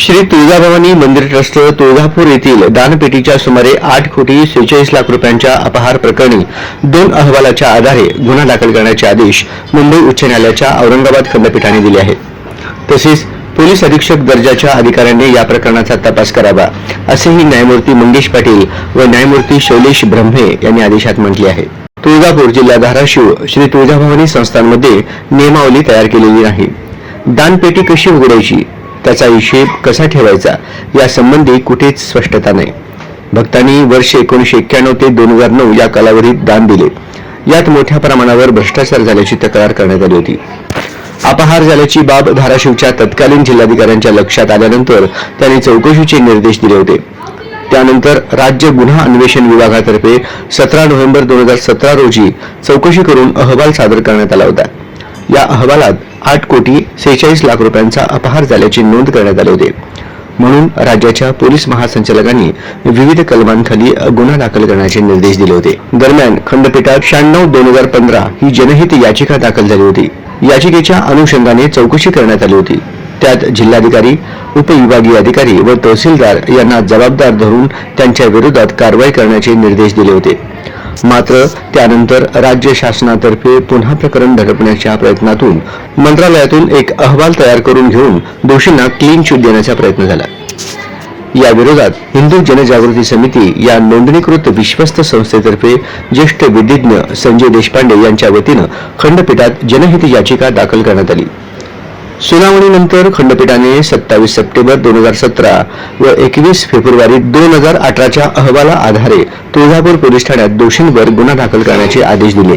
श्री तुळजाभवानी मंदिर ट्रस्ट तुळजापूर येथील दानपेटीच्या सुमारे आठ कोटी सेहेचाळीस लाख रुपयांच्या अपहार प्रकरणी दोन अहवालाच्या आधारे गुन्हा दाखल करण्याचे आदेश मुंबई उच्च न्यायालयाच्या औरंगाबाद खंडपीठाने दिले आहेत. तसेच पोलीस अधीक्षक दर्जाच्या अधिकाऱ्यांनी या प्रकरणाचा तपास करावा असेही न्यायमूर्ती मंगेश पाटील व न्यायमूर्ती शैलेश ब्रह्मे यांनी आदेशात म्हटले आहे. तुळजापूर जिल्हा धाराशिव श्री तुळजाभवानी संस्थांमध्ये नियमावली तयार केलेली नाही. दानपेटी कशी उघडायची? त्याचा हिशेब कसा ठेवायचा यासंबंधी कुठेच स्पष्टता नाही. भक्तांनी वर्ष एकोणीसशे एक्क्याण्णव ते दोन हजार नऊ या कालावधीत दान दिले. यात मोठ्या प्रमाणावर भ्रष्टाचार झाल्याची तक्रार करण्यात आली होती. अपहार झाल्याची बाब धाराशिवच्या तत्कालीन जिल्हाधिकाऱ्यांच्या लक्षात आल्यानंतर त्यांनी चौकशीचे निर्देश दिले होते. त्यानंतर राज्य गुन्हा अन्वेषण विभागातर्फे सतरा नोव्हेंबर दोन हजार सतरा रोजी चौकशी करून अहवाल सादर करण्यात आला होता. या अहवालात आठ कोटी सेहेचाळीस लाख रुपयांचा अपहार झाल्याची नोंद करण्यात आली होती. म्हणून राज्याच्या पोलीस महासंचालकांनी विविध कलमांखाली गुन्हा दाखल करण्याचे निर्देश दिले होते. दरम्यान खंडपीठात शहाण्णव दोन हजार पंधरा ही जनहित याचिका दाखल झाली होती. याचिकेच्या अनुषंगाने चौकशी करण्यात आली होती. त्यात जिल्हाधिकारी उपविभागीय अधिकारी व तहसीलदार यांना जबाबदार धरून त्यांच्या विरोधात कारवाई करण्याचे निर्देश दिले होते. मात्र त्यानंतर राज्य शासनातर्फे पुन्हा प्रकरण धडपण्याच्या प्रयत्नातून मंत्रालयातून एक अहवाल तयार करून घेऊन दोषींना क्लीन चिट देण्याचा प्रयत्न झाला. या विरोधात हिंदू जनजागृती समिती या नोंदणीकृत विश्वस्त संस्थेतर्फे ज्येष्ठ विधिज्ञ संजय देशपांडे यांच्या वतीनं खंडपीठात जनहित याचिका दाखल करण्यात आली. सुनावणीनंतर खंडपीठाने सत्तावीस सप्टेंबर दोन हजार सतरा व एकवीस फेब्रुवारी दोन हजार अठराच्या अहवाला आधारे तुळजापूर पोलीस ठाण्यात दोषींवर गुन्हा दाखल करण्याचे आदेश दिले.